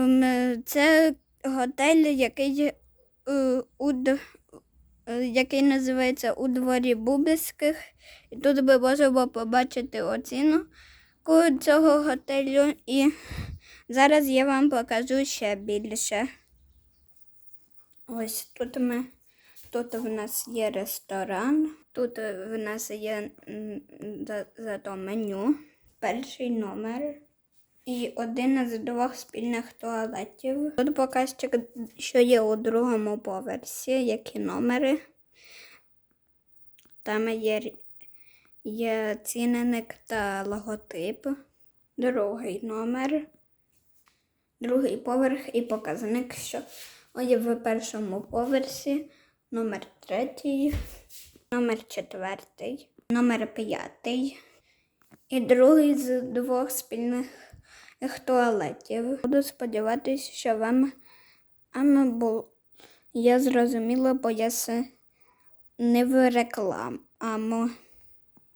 Ем, Це готель, який, е, у, е, який називається у дворі Бубиських. І тут ми можемо побачити оцінку цього готелю. І зараз я вам покажу ще більше. Ось тут ми. Тут в нас є ресторан, тут в нас є зато меню, перший номер і один з двох спільних туалетів. Тут показчик, що є у другому поверсі, які номери. Там є, є цінник та логотип, другий номер, другий поверх і показник, що є в першому поверсі, номер третій, номер четвертий, номер п'ятий. І другий з двох спільних туалетів. Буду сподіватися, що вам було я зрозуміла, бо я не в рекламу.